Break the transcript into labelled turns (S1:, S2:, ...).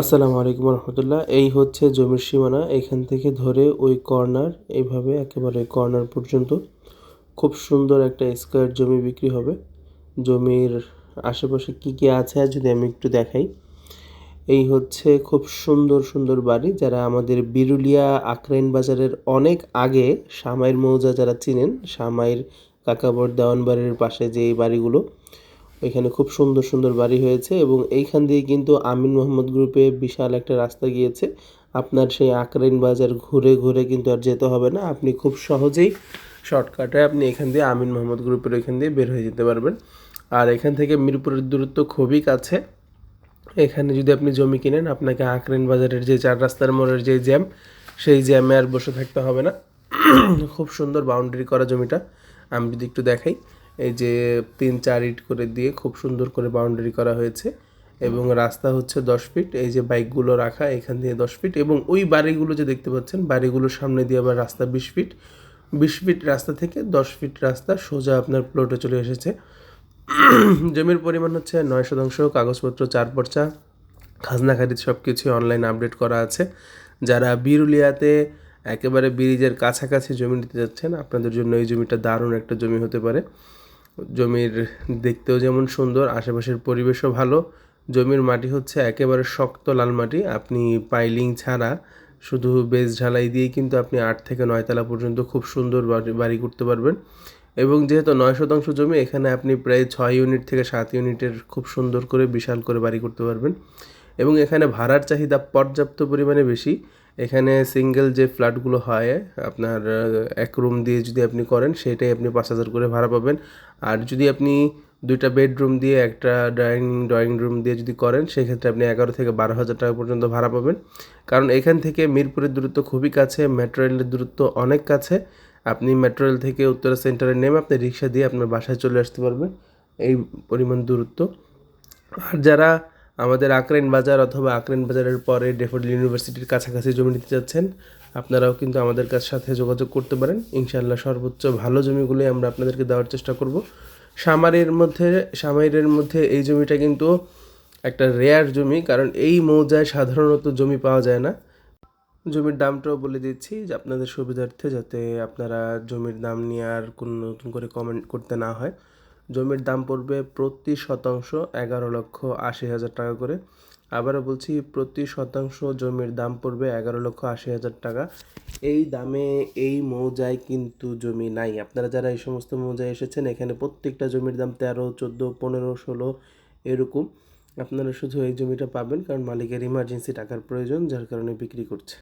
S1: আসসালামু আলাইকুম রহমতুল্লাহ। এই হচ্ছে জমির সীমানা। এখান থেকে ধরে ওই কর্নার, এইভাবে একেবারে কর্নার পর্যন্ত। খুব সুন্দর একটা স্কোয়ার জমি বিক্রি হবে। জমির আশেপাশে কি কি আছে যদি আমি একটু দেখাই। এই হচ্ছে খুব সুন্দর সুন্দর বাড়ি। যারা আমাদের বিরুলিয়া আক্রাইন বাজারের অনেক আগে সামাইয়ের মৌজা যারা চিনেন সামাইয়ের কাকাবর দেওয়ান বাড়ির পাশে যে এই বাড়িগুলো এখানে খুব সুন্দর সুন্দর বাড়ি হয়েছে এবং এইখান দিয়ে কিন্তু আমিন মোহাম্মদ গ্রুপে বিশাল একটা রাস্তা গিয়েছে। আপনার সেই আকরাইন বাজার ঘুরে ঘুরে কিন্তু আর যেতে হবে না। আপনি খুব সহজেই শর্টকাটে আপনি এখান দিয়ে আমিন মোহাম্মদ গ্রুপের এখান দিয়ে বের হয়ে যেতে পারবেন। আর এখান থেকে মিরপুরের দূরত্ব খুবই কাছে। এখানে যদি আপনি জমি কিনেন, আপনাকে আকরাইন বাজারের যে চার রাস্তার মোড়ের যে জ্যাম, সেই জ্যামে আর বসে থাকতে হবে না। খুব সুন্দর বাউন্ডারি করা জমিটা। আমি যদি একটু দেখাই। এই যে তিন চার ইট করে দিয়ে খুব সুন্দর করে বাউন্ডারি করা হয়েছে এবং রাস্তা হচ্ছে দশ ফিট এই যে বাইকগুলো রাখা, এখান দিয়ে দশ ফিট এবং ওই বাড়িগুলো যে দেখতে পাচ্ছেন, বাড়িগুলোর সামনে দিয়ে আবার রাস্তা বিশ ফিট বিশ ফিট রাস্তা থেকে দশ ফিট রাস্তা সোজা আপনার প্লটে চলে এসেছে। জমির পরিমাণ হচ্ছে নয় শতাংশ, কাগজপত্র, চার পর্চা, খাজনা খারিজ সব কিছুই অনলাইন আপডেট করা আছে। যারা বিরুলিয়াতে একেবারে ব্রিজের কাছাকাছি জমি নিতে যাচ্ছেন, আপনাদের জন্য এই জমিটা দারুণ একটা জমি হতে পারে। জমির দেখতেও যেমন সুন্দর, আশেপাশের পরিবেশও ভালো। জমির মাটি হচ্ছে একেবারে শক্ত লাল মাটি। আপনি পাইলিং ছাড়া শুধু বেজ ঢালাই দিয়েই কিন্তু আপনি আট থেকে নয়তলা পর্যন্ত খুব সুন্দর বাড়ি করতে পারবেন। এবং যেহেতু নয় শতাংশ জমি, এখানে আপনি প্রায় ছয় ইউনিট থেকে সাত ইউনিটের খুব সুন্দর করে বিশাল করে বাড়ি করতে পারবেন। এবং এখানে ভাড়ার চাহিদা পর্যাপ্ত পরিমাণে বেশি। এখানে সিঙ্গেল যে ফ্ল্যাটগুলো হয়, আপনার এক রুম দিয়ে যদি আপনি করেন, সেটাই আপনি পাঁচ হাজার করে ভাড়া পাবেন। আর যদি আপনি দুইটা বেডরুম দিয়ে, একটা ড্রয়িং ড্রয়িং রুম দিয়ে যদি করেন, সেক্ষেত্রে আপনি এগারো থেকে বারো হাজার টাকা পর্যন্ত ভাড়া পাবেন। কারণ এখান থেকে মিরপুরের দূরত্ব খুবই কাছে মেট্রো রেলের দূরত্ব অনেক কাছে। আপনি মেট্রো রেল থেকে উত্তরা সেন্টারে নেমে আপনি রিক্সা দিয়ে আপনার বাসায় চলে আসতে পারবেন, এই পরিমাণ দূরত্ব। আর যারা আমাদের আকরেন বাজার অথবা আকরেন বাজারের পরে ডেফোডিল ইউনিভার্সিটির কাছাকাছি জমি নিতে চাচ্ছেন, আপনারাও কিন্তু আমাদের কাছ সাথে যোগাযোগ করতে পারেন। ইনশাল্লাহ সর্বোচ্চ ভালো জমিগুলোই আমরা আপনাদেরকে দেওয়ার চেষ্টা করব। সামারের মধ্যে সামাইরের মধ্যে এই জমিটা কিন্তু একটা রেয়ার জমি, কারণ এই মৌজায় সাধারণত জমি পাওয়া যায় না। জমির দামটাও বলে দিচ্ছি যে আপনাদের সুবিধার্থে যাতে আপনারা জমির দাম নিয়ে আর কোনো নতুন করে কমেন্ট করতে না হয়। জমির দাম পড়বে প্রতি শতাংশ এগারো লক্ষ আশি হাজার টাকা করে। আবারও বলছি, প্রতি শতাংশ জমির দাম পড়বে এগারো লক্ষ আশি হাজার টাকা। এই দামে এই মৌজায় কিন্তু জমি নাই। আপনারা যারা এই সমস্ত মৌজায় এসেছেন, এখানে প্রত্যেকটা জমির দাম তেরো, চোদ্দ, পনেরো, ষোলো এরকম। আপনারা শুধু এই জমিটা পাবেন, কারণ মালিকের ইমার্জেন্সি টাকার প্রয়োজন, যার কারণে বিক্রি করছে।